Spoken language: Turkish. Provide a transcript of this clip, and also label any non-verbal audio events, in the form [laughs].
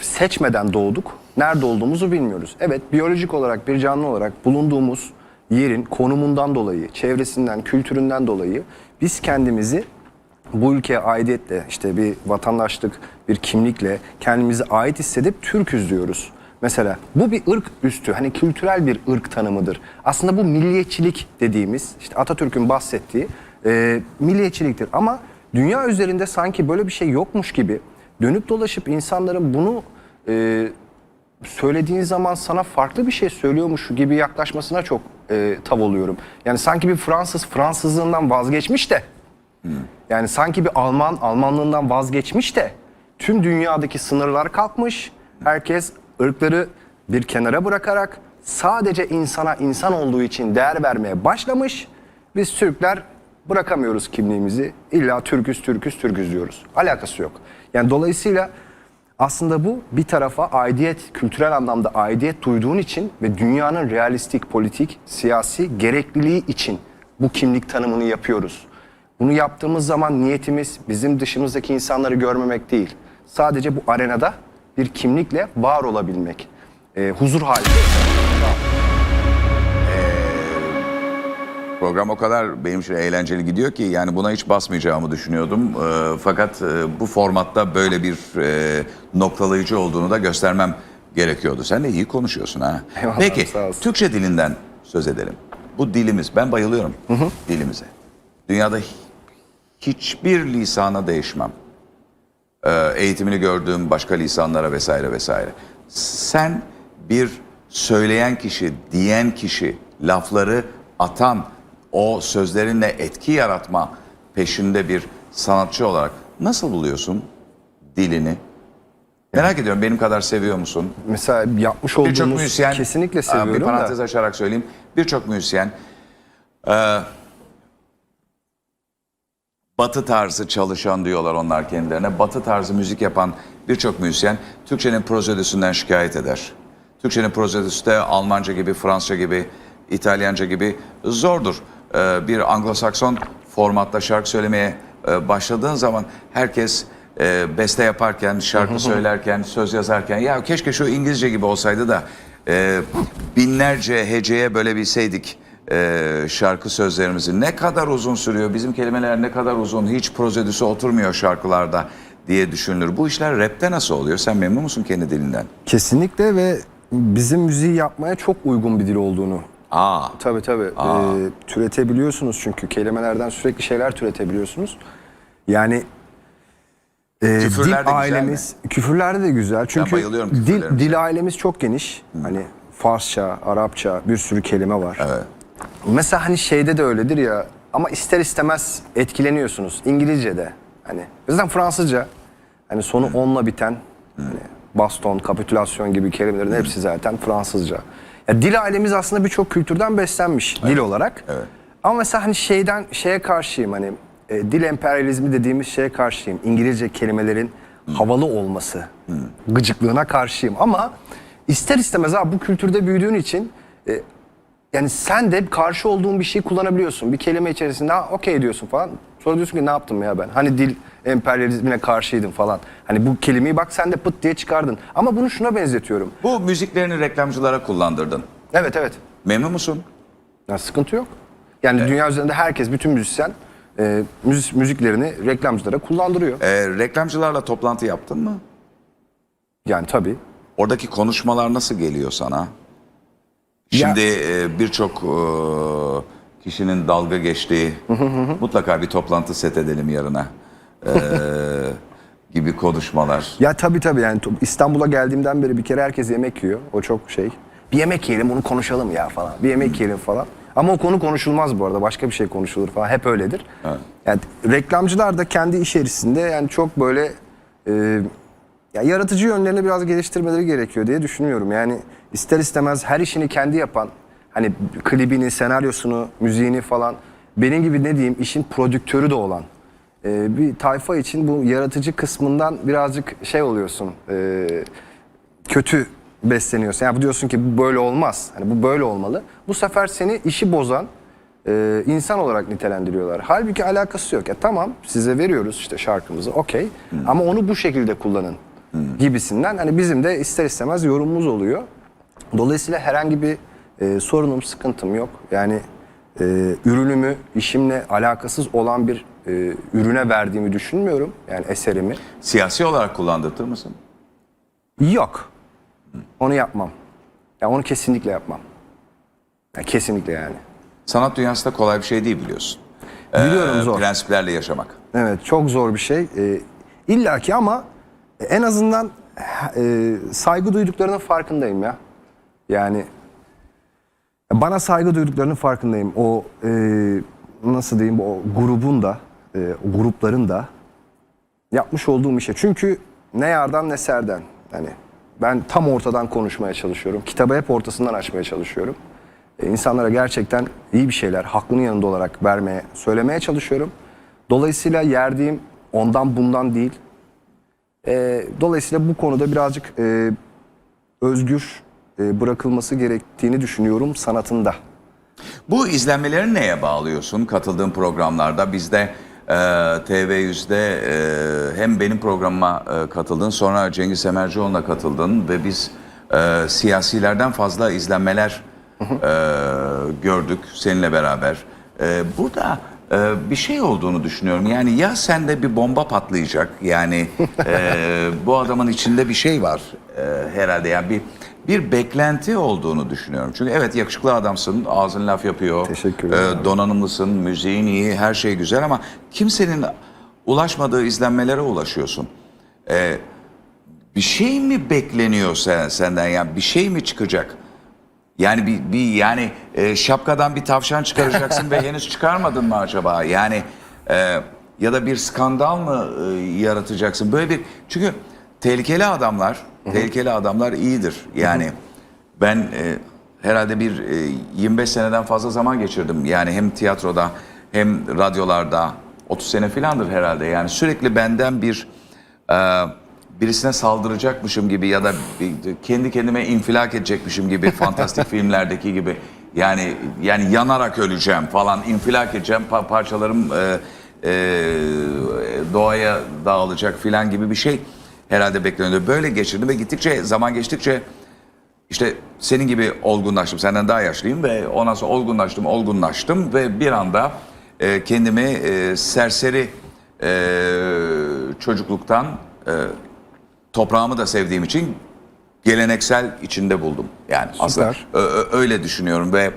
seçmeden doğduk. Nerede olduğumuzu bilmiyoruz. Evet biyolojik olarak bir canlı olarak bulunduğumuz yerin konumundan dolayı, çevresinden, kültüründen dolayı biz kendimizi bu ülkeye aidiyetle işte bir vatandaşlık, bir kimlikle kendimizi ait hissedip Türküz diyoruz. Mesela bu bir ırk üstü, hani kültürel bir ırk tanımıdır. Aslında bu milliyetçilik dediğimiz, işte Atatürk'ün bahsettiği e, milliyetçiliktir. Ama dünya üzerinde sanki böyle bir şey yokmuş gibi dönüp dolaşıp insanların bunu e, söylediğin zaman sana farklı bir şey söylüyormuş gibi yaklaşmasına çok e, tav oluyorum. Yani sanki bir Fransız Fransızlığından vazgeçmiş de yani sanki bir Alman Almanlığından vazgeçmiş de tüm dünyadaki sınırlar kalkmış. Herkes ırkları bir kenara bırakarak sadece insana insan olduğu için değer vermeye başlamış. Biz Türkler bırakamıyoruz kimliğimizi. İlla Türküz, Türküz, Türküz diyoruz. Alakası yok. Yani dolayısıyla aslında bu bir tarafa aidiyet, kültürel anlamda aidiyet duyduğun için ve dünyanın realistik, politik, siyasi gerekliliği için bu kimlik tanımını yapıyoruz. Bunu yaptığımız zaman niyetimiz bizim dışımızdaki insanları görmemek değil. Sadece bu arenada bir kimlikle var olabilmek. Ee, huzur halinde. Program o kadar benim için eğlenceli gidiyor ki yani buna hiç basmayacağımı düşünüyordum. Ee, fakat e, bu formatta böyle bir e, noktalayıcı olduğunu da göstermem gerekiyordu. Sen de iyi konuşuyorsun ha. Eyvallah, Peki sağ olsun. Türkçe dilinden söz edelim. Bu dilimiz ben bayılıyorum dilimize. Dünyada hi- hiçbir lisana değişmem. Ee, eğitimini gördüğüm başka lisanlara vesaire vesaire. Sen bir söyleyen kişi, diyen kişi, lafları atan, o sözlerinle etki yaratma peşinde bir sanatçı olarak nasıl buluyorsun dilini? Merak ediyorum benim kadar seviyor musun? Mesela yapmış Birçok olduğumuz müzisyen kesinlikle seviyorum bir parantez da. açarak söyleyeyim. Birçok müzisyen e, Batı tarzı çalışan diyorlar onlar kendilerine. Batı tarzı müzik yapan birçok müzisyen Türkçenin prozodüsünden şikayet eder. Türkçenin prozodüsü de Almanca gibi, Fransızca gibi, İtalyanca gibi zordur. Ee, bir Anglo-Sakson formatta şarkı söylemeye e, başladığın zaman herkes e, beste yaparken, şarkı [laughs] söylerken, söz yazarken ya keşke şu İngilizce gibi olsaydı da e, binlerce heceye bölebilseydik e, şarkı sözlerimizi. Ne kadar uzun sürüyor, bizim kelimeler ne kadar uzun, hiç prozedüsü oturmuyor şarkılarda diye düşünülür. Bu işler rapte nasıl oluyor? Sen memnun musun kendi dilinden? Kesinlikle ve bizim müziği yapmaya çok uygun bir dil olduğunu Aa, Tabii tabii. Ee, türetebiliyorsunuz çünkü kelimelerden sürekli şeyler türetebiliyorsunuz. Yani e, Küfürler dil de güzel ailemiz, küfürlerde de güzel. Çünkü bayılıyorum dil, küfürlerimize. dil ailemiz çok geniş. Hani Farsça, Arapça bir sürü kelime var. Evet. Mesela hani şeyde de öyledir ya ama ister istemez etkileniyorsunuz İngilizce'de. Hani zaten Fransızca hani sonu onla biten hani baston, kapitülasyon gibi kelimelerin hepsi zaten Fransızca. Ya dil ailemiz aslında birçok kültürden beslenmiş dil olarak. evet. Ama mesela hani şeyden şeye karşıyım hani e, dil emperyalizmi dediğimiz şeye karşıyım. İngilizce kelimelerin havalı olması, gıcıklığına karşıyım ama ister istemez abi bu kültürde büyüdüğün için e, yani sen de karşı olduğun bir şey kullanabiliyorsun. Bir kelime içerisinde ha okey diyorsun falan. Sonra diyorsun ki ne yaptım ya ben? Hani dil emperyalizmine karşıydım falan. Hani bu kelimeyi bak sen de pıt diye çıkardın. Ama bunu şuna benzetiyorum. Bu müziklerini reklamcılara kullandırdın. Evet evet. Memnun musun? Ya sıkıntı yok. Yani dünya üzerinde herkes, bütün müzisyen e, müzik, müziklerini reklamcılara kullandırıyor. Ee, reklamcılarla toplantı yaptın mı? Yani tabii. Oradaki konuşmalar nasıl geliyor sana? Şimdi e, birçok e, kişinin dalga geçtiği mutlaka bir toplantı set edelim yarına [laughs] gibi konuşmalar. Ya tabii tabii yani İstanbul'a geldiğimden beri bir kere herkes yemek yiyor. O çok şey. Bir yemek yiyelim onu konuşalım ya falan. Bir yemek yiyelim falan. Ama o konu konuşulmaz bu arada. Başka bir şey konuşulur falan. Hep öyledir. Yani reklamcılar da kendi içerisinde yani çok böyle e, ya yaratıcı yönlerini biraz geliştirmeleri gerekiyor diye düşünüyorum. Yani ister istemez her işini kendi yapan hani klibini, senaryosunu, müziğini falan benim gibi ne diyeyim işin prodüktörü de olan e, bir tayfa için bu yaratıcı kısmından birazcık şey oluyorsun. e, kötü besleniyorsun. Yani diyorsun ki bu böyle olmaz. Hani bu böyle olmalı. Bu sefer seni işi bozan e, insan olarak nitelendiriyorlar. Halbuki alakası yok. Ya tamam size veriyoruz işte şarkımızı okey ama onu bu şekilde kullanın. gibisinden. Hani bizim de ister istemez yorumumuz oluyor. Dolayısıyla herhangi bir e, sorunum, sıkıntım yok. Yani e, ürünümü işimle alakasız olan bir e, ürüne verdiğimi düşünmüyorum. Yani eserimi. Siyasi olarak kullandırtır mısın? Yok. Onu yapmam. Ya onu kesinlikle yapmam. Ya kesinlikle yani. Sanat dünyası da kolay bir şey değil biliyorsun. Biliyorum Ee, zor. Prensiplerle yaşamak. Evet çok zor bir şey. Ee, İlla ki ama en azından e, saygı duyduklarının farkındayım ya. Yani bana saygı duyduklarının farkındayım. O e, nasıl diyeyim o grubun da e, o grupların da yapmış olduğum işe. Çünkü ne yardan ne serden. Yani ben tam ortadan konuşmaya çalışıyorum. Kitabı hep ortasından açmaya çalışıyorum. E, insanlara gerçekten iyi bir şeyler haklının yanında olarak vermeye, söylemeye çalışıyorum. Dolayısıyla yerdiğim ondan bundan değil. E, dolayısıyla bu konuda birazcık e, özgür bırakılması gerektiğini düşünüyorum sanatında. Bu izlenmeleri neye bağlıyorsun? Katıldığın programlarda bizde e, TV100'de e, hem benim programıma e, katıldın sonra Cengiz Semercioğlu'na katıldın ve biz e, siyasilerden fazla izlenmeler e, gördük seninle beraber. E, burada e, bir şey olduğunu düşünüyorum. Yani ya sende bir bomba patlayacak yani e, [laughs] bu adamın içinde bir şey var e, herhalde yani bir bir beklenti olduğunu düşünüyorum. Çünkü evet yakışıklı adamsın, ağzın laf yapıyor. Teşekkür ederim. e, donanımlısın, müziğin iyi, her şey güzel ama kimsenin ulaşmadığı izlenmelere ulaşıyorsun. E, bir şey mi bekleniyor sen, senden yani bir şey mi çıkacak? Yani bir, bir yani e, şapkadan bir tavşan çıkaracaksın ve henüz çıkarmadın mı acaba? Yani e, ya da bir skandal mı e, yaratacaksın? Böyle bir çünkü tehlikeli adamlar, tehlikeli adamlar iyidir. Yani ben e, herhalde bir e, 25 seneden fazla zaman geçirdim. Yani hem tiyatroda hem radyolarda 30 sene filandır herhalde. Yani sürekli benden bir e, birisine saldıracakmışım gibi ya da kendi kendime infilak edecekmişim gibi [laughs] fantastik filmlerdeki gibi yani yani yanarak öleceğim falan infilak edeceğim pa- parçalarım e, e, doğaya dağılacak filan gibi bir şey herhalde bekleniyordu. Böyle geçirdim ve gittikçe zaman geçtikçe işte senin gibi olgunlaştım. Senden daha yaşlıyım ve ondan sonra olgunlaştım, olgunlaştım ve bir anda e, kendimi e, serseri e, çocukluktan e, toprağımı da sevdiğim için geleneksel içinde buldum. Yani aslında ö- ö- öyle düşünüyorum ve